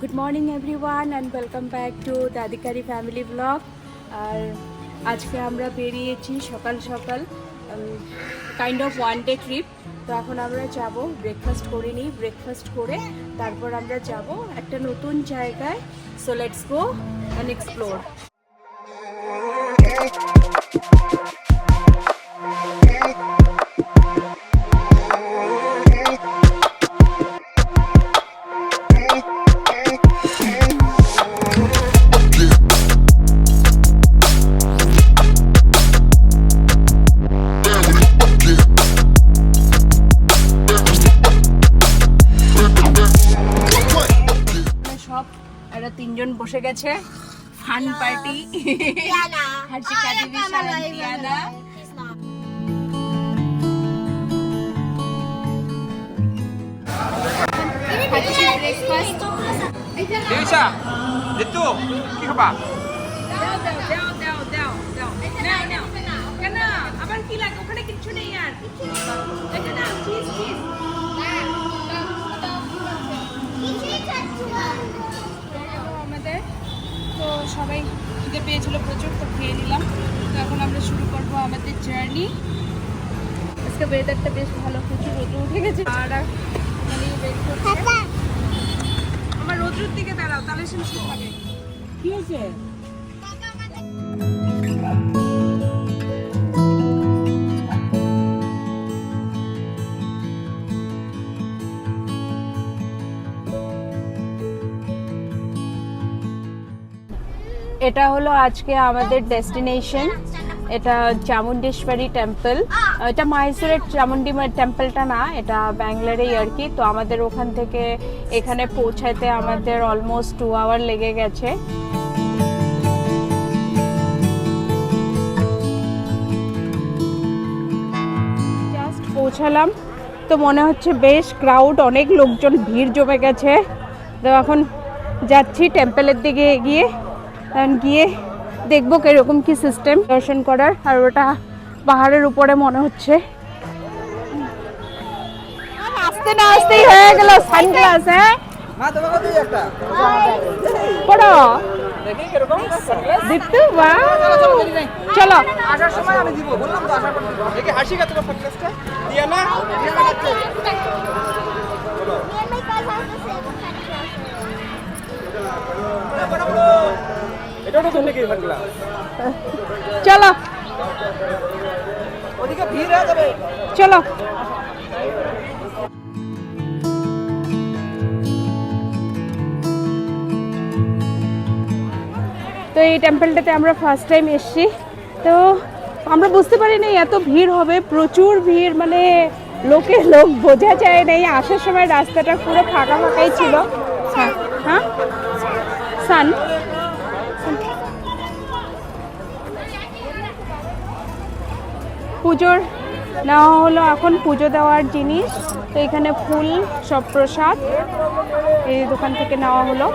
Good morning everyone and welcome back to Dadikari family vlog আর আজকে আমরা বেরিয়েছি সকাল সকাল kind of one day trip তো এখন আমরা যাব ব্রেকফাস্ট করে নিই ব্রেকফাস্ট করে তারপর আমরা যাব একটা নতুন জায়গায়। So let's go and explore বসে গেছে। Fun party. হাসিকা দিদি শান্তিয়ানা খাচ্ছি ব্রেকফাস্ট দেবিশা জিতু কি খাবা? দাও দাও দাও দাও দাও দাও। নাও নাও। কেন? আবার কি লাগে? ওখানে কিচ্ছু নেই আর। এটা নাও চিজ চিজ আমাদের। তো সবাই খিদে পেয়েছিল প্রচুর তো খেয়ে নিলাম। তো এখন আমরা শুরু করব আমাদের জার্নি আজকে ওয়েদারটা বেশ ভালো প্রচুর রোদ উঠে গেছে। আর মানে আমার রোদ্রুর দিকে দাঁড়াও তাহলে সে কি হয়েছে? এটা হলো আজকে আমাদের ডেস্টিনেশন এটা চামুন্ডেশ্বরী টেম্পল এটা মাইসোরের চামুন্ডি টেম্পলটা না, এটা ব্যাঙ্গালোরেই আর কি। তো আমাদের ওখান থেকে এখানে পৌঁছাতে আমাদের অলমোস্ট টু আওয়ার লেগে গেছে। জাস্ট পৌঁছালাম। তো মনে হচ্ছে বেশ ক্রাউড অনেক লোকজন, ভিড় জমে গেছে। তো এখন যাচ্ছি টেম্পলের দিকে এগিয়ে। এখন গিয়ে দেখব কীরকম কি সিস্টেম দর্শন করার। আর ওটা পাহাড়ের উপরে মনে হচ্ছে। আসতে না আসতেই হয়ে গেল সানগ্লাস হ্যাঁ? পড়ো। চলো আসার সময় আমি দিব বললাম তো আসার পর হাসি কা তোমার না দিয়া না কাটছে এটা তো তুমি কি সানগ্লাস চলো। ওদিকে ভিড় যাবে। চলো। তো এই টেম্পলটাতে আমরা ফার্স্ট টাইম এসছি। তো আমরা বুঝতে পারিনি এত ভিড় হবে প্রচুর ভিড় মানে লোকে লোক বোঝা যায় না। এই আসার সময় রাস্তাটা পুরো ফাঁকা ফাঁকাই ছিল। হ্যাঁ হ্যাঁ? সান? পুজোর নেওয়া হলো এখন পুজো দেওয়ার জিনিস তো এখানে ফুল সব প্রসাদ এই দোকান থেকে নেওয়া হলো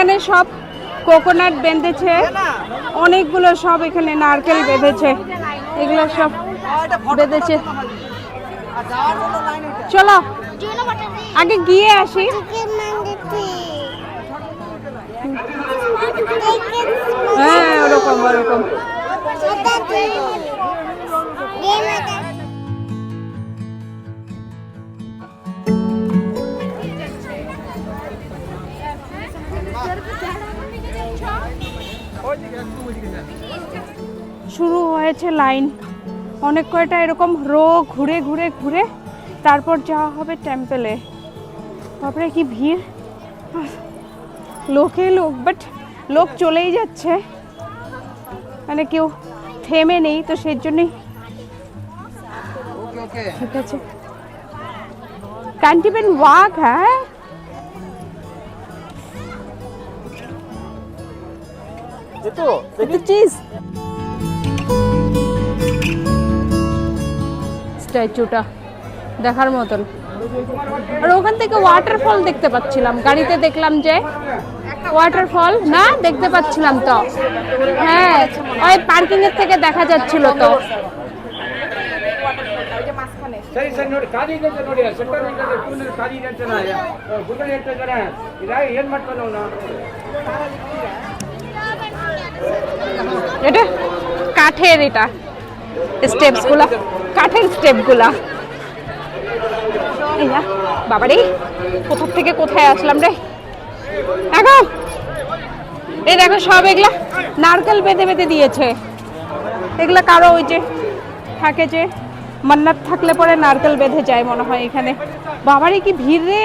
এখানে সব কোকোনাট বেঁধেছে। অনেকগুলো সব এখানে নারকেল বেঁধেছে। এগুলো সব বেঁধেছে। চলো আগে গিয়ে আসি। হ্যাঁ ওরকম ওরকম। শুরু হয়েছে লাইন। অনেক কয়টা এরকম রো ঘুরে ঘুরে ঘুরে তারপর যাওয়া হবে টেম্পেলে তারপরে কি ভিড়? লোকে লোক বাট লোক চলেই যাচ্ছে। মানে কেউ থেমে নেই তো সেই জন্যই। ঠিক আছে। Can't ওয়াক হ্যাঁ? তো একটু চিজ স্ট্যাচুটা দেখার মতন আর ওখান থেকে ওয়াটারফল দেখতে পাচ্ছিলাম গাড়িতে দেখলাম যে ওয়াটারফল না দেখতে পাচ্ছিলাম তো হ্যাঁ ওই পার্কিং এর থেকে দেখা যাচ্ছিল তো ಸರಿ ಸರಿ ನೋಡಿ ಖಾಲಿ ಇದೆ ಅಂತ ನೋಡಿ ಸೆಂಟರ್ ಇದೆ ಟೂನರ್ ಖಾಲಿ ಇದೆ ಅಂತ ಗುಡ್ಡ ಹೇಳ್ತಾ ಇದ್ದಾರೆ ಇದಾಗ ಏನ್ ಮಾಡ್ತಾನೆ ಅವನು এটা কাঠের এটা স্টেপসগুলা কাঠের স্টেপগুলা এই না, বাবারে কোথা থেকে কোথায় আসলাম রে? দেখো এই দেখো সব এগুলা নারকেল বেঁধে বেঁধে দিয়েছে। এগুলা কারও ওই যে থাকে যে মান্নাত থাকলে পরে নারকেল বেঁধে যায় মনে হয় এখানে। বাবারে কি ভিড় রে!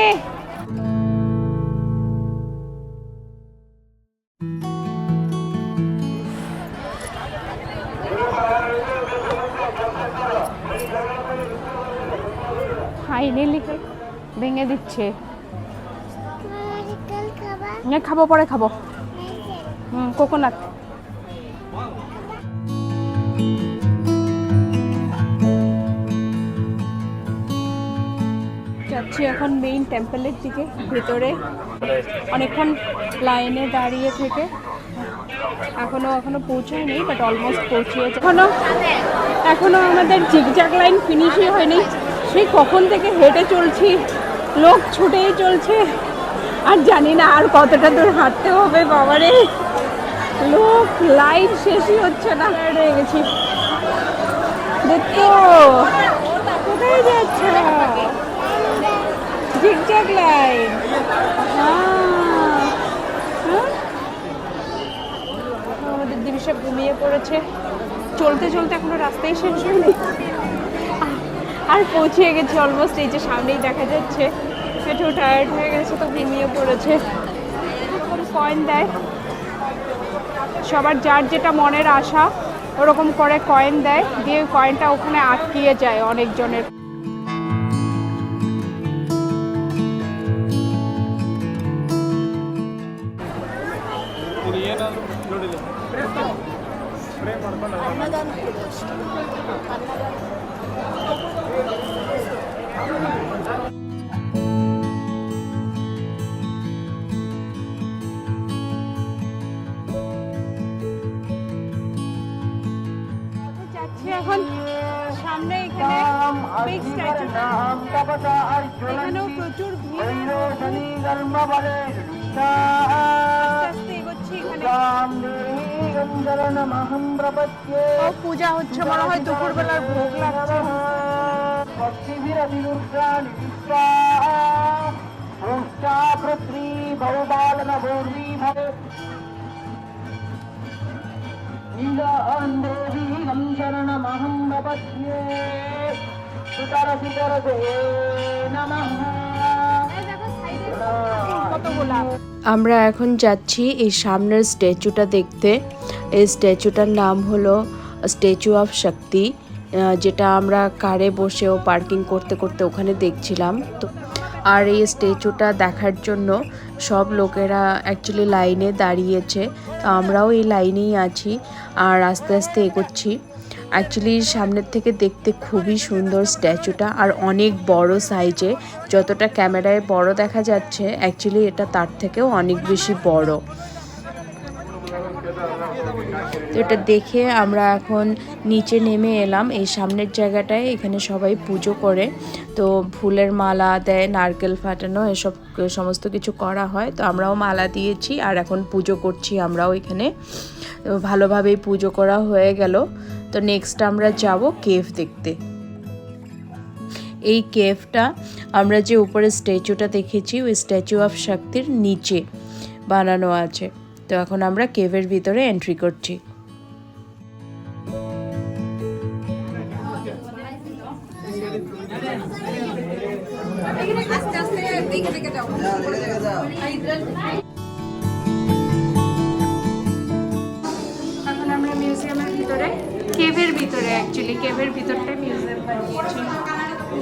ফাইনালি ভেঙে দিচ্ছে। খাব পরে খাব। হুম কোকোনাট যাচ্ছি এখন মেইন টেম্পলের দিকে ভেতরে। অনেকক্ষণ লাইনে দাঁড়িয়ে থেকে। এখনও এখনও পৌঁছায়নি বাট অলমোস্ট পৌঁছিয়েছে। এখনও এখনও আমাদের জিগজাগ লাইন ফিনিশই হয়নি। সেই কখন থেকে হেঁটে চলছি লোক ছুটেই চলছে আর জানি না আর কতটা দূর হাঁটতে হবে বাবারে। লোক লাইন শেষই হচ্ছে না। রয়ে গেছি। দেখতো কোথায় যাচ্ছ? Zigzag line. আমাদের দিবিসা ঘুমিয়ে পড়েছে। চলতে চলতে এখনও রাস্তায় শেষ হয়নি। আর পৌঁছে গেছে অলমোস্ট এই যে সামনেই দেখা যাচ্ছে। একটু টায়ার্ড হয়ে গেছে, তো ঘুমিয়ে পড়েছে। কয়েন দেয়? সবার যার যেটা মনের আশা, ওরকম করে কয়েন দেয়, দিয়ে কয়েনটা ওখানে আটকিয়ে যায় অনেকজনের। এখন সামনে এখানে big statue এখানেও প্রচুর ভিড় আস্তে আস্তে এগোচ্ছি এখানে। ও পূজা হচ্ছে মনে হয় দুপুরবেলার ভোগ লাগছে। আমরা এখন যাচ্ছি এই সামনের স্ট্যাচুটা দেখতে। এই স্ট্যাচুটার নাম হলো স্ট্যাচু অফ শক্তি। যেটা আমরা কারে বসেও পার্কিং করতে করতে ওখানে দেখছিলাম। তো আর এই স্ট্যাচুটা দেখার জন্য সব লোকেরা অ্যাকচুয়ালি লাইনে দাঁড়িয়েছে। তো আমরাও এই লাইনেই আছি আর আস্তে আস্তে এগোচ্ছি। অ্যাকচুয়ালি সামনের থেকে দেখতে খুবই সুন্দর স্ট্যাচুটা আর অনেক বড় সাইজে যতটা ক্যামেরায় বড় দেখা যাচ্ছে অ্যাকচুয়ালি এটা তার থেকেও অনেক বেশি বড়। তো এটা দেখে আমরা এখন নিচে নেমে এলাম। এই সামনের জায়গাটায় এখানে সবাই পুজো করে। তো ফুলের মালা, দেয়, নারকেল ফাটানো, এসব সমস্ত কিছু করা হয়। তো আমরাও মালা দিয়েছি আর এখন পুজো করছি আমরাও এখানে। ভালোভাবেই পুজো করা হয়ে গেল। তো নেক্সট আমরা যাব কেভ দেখতে। এই কেভটা আমরা যে উপরে স্ট্যাচুটা দেখেছি, ওই স্ট্যাচু অফ শক্তির নিচে বানানো আছে। তো এখন আমরা কেভের ভিতরে এন্ট্রি করছি। এখন আমরা মিউজিয়ামের ভিতরে, কেভের ভিতরে অ্যাকচুয়ালি কেভের ভিতরটা মিউজিয়াম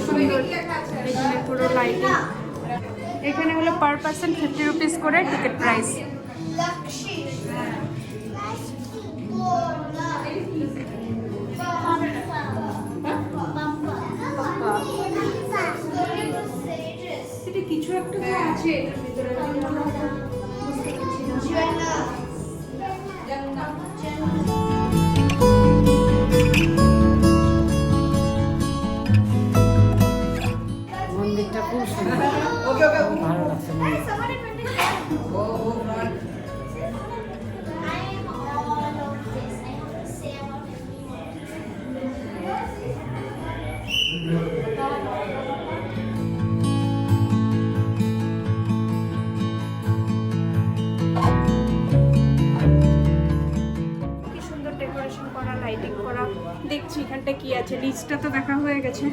সুন্দর এখানে পুরো লাইটিং এখানে হলো পার পার্সন ফিফটি রুপিস করে টিকিট প্রাইস কিছু একটা তো আছে এটার ভিতরে মনে হয়। মন্দিরটা খুব সুন্দর ওকে ওকে ভালো লাগছে দেখছি এখানটা কি আছে? লিস্টটা তো দেখা হয়ে গেছে।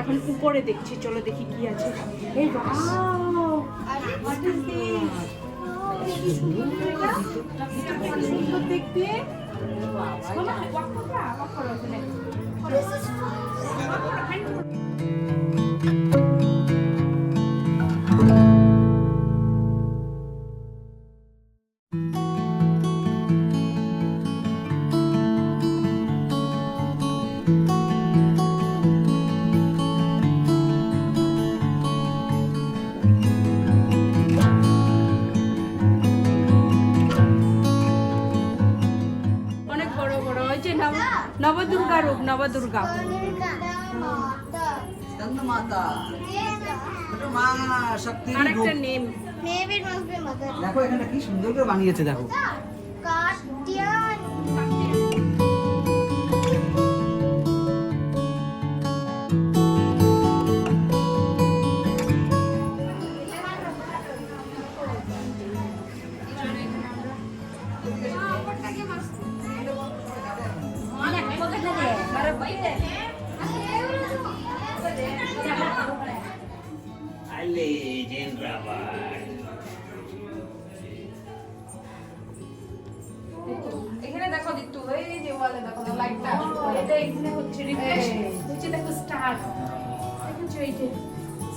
এখন উপরে দেখছি চলো দেখি কি আছে। এই is this? রূপ আরেকটা নেম. দেখো এখানে কি সুন্দর করে বানিয়েছে দেখো। লাইটটা এটা এখানে হচ্ছে রিফ্রেশ হচ্ছে দেখো স্টার দেখো এই যে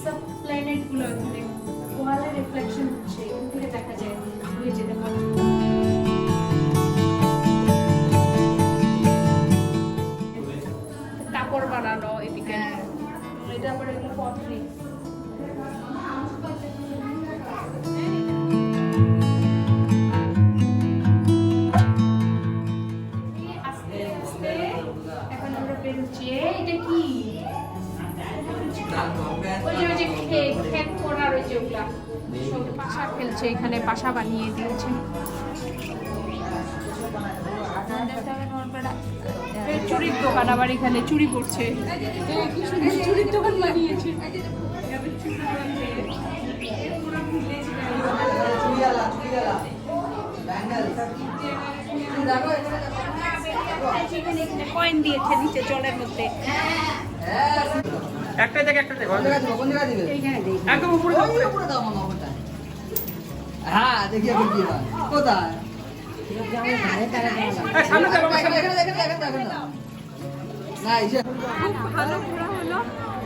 সব প্ল্যানেটগুলো এখানে ওয়ালে রিফ্লেকশন হচ্ছে এখান থেকে দেখা যায় ওই যে দেখো। কাপড় বানানো এদিকে। এটা আবার এগুলো পথরি পাশা খেলছে এখানে পাশা বানিয়ে দিয়েছে। চুরির দোকান আবার এখানে চুরি করছে। কি চুরির দোকান বানিয়েছে। ব্যাঙ্গেল। কয়েন দিয়েছে নিচে জলের মধ্যে। একটা জায়গা একটা দিবে একদম উপরে উপরে। দাও মামা হ্যাঁ দেখি এখন কি হয়। কোথায়? সামনে যাও বাবা, এখানে সামনে। এখানে এখানে এখানে এখানে না এই যে খুব ভালো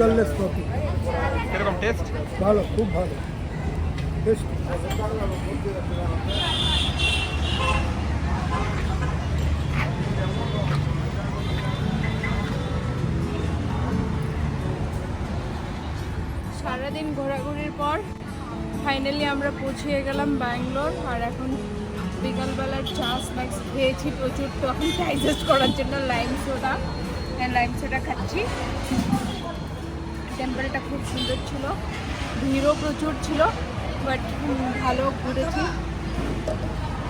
সুগারলেস কপি কীরকম টেস্ট ভালো খুব ভালো। বেশ সারাদিন ঘোরাঘুরির পর ফাইনালি আমরা পৌঁছে গেলাম ব্যাঙ্গালোর আর এখন বিকালবেলার চা স্ন্যাক্স খেয়েছি প্রচুর। তো এখন ডাইজেস্ট করার জন্য লাইম সোডা লাইম সোডা খাচ্ছি। টেম্পেলটা খুব সুন্দর ছিল। ভিড়ও প্রচুর ছিল বাট ভালো ঘুরেছি।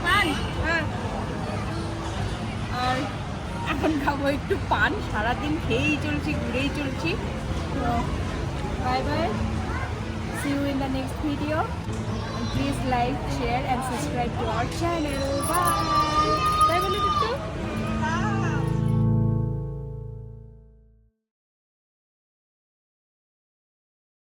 হ্যাঁ। আর এখন খাব একটু পান। সারাদিন খেয়েই চলছি, ঘুরেই চলছি। Bye bye see you in the next video please like share and subscribe to our channel bye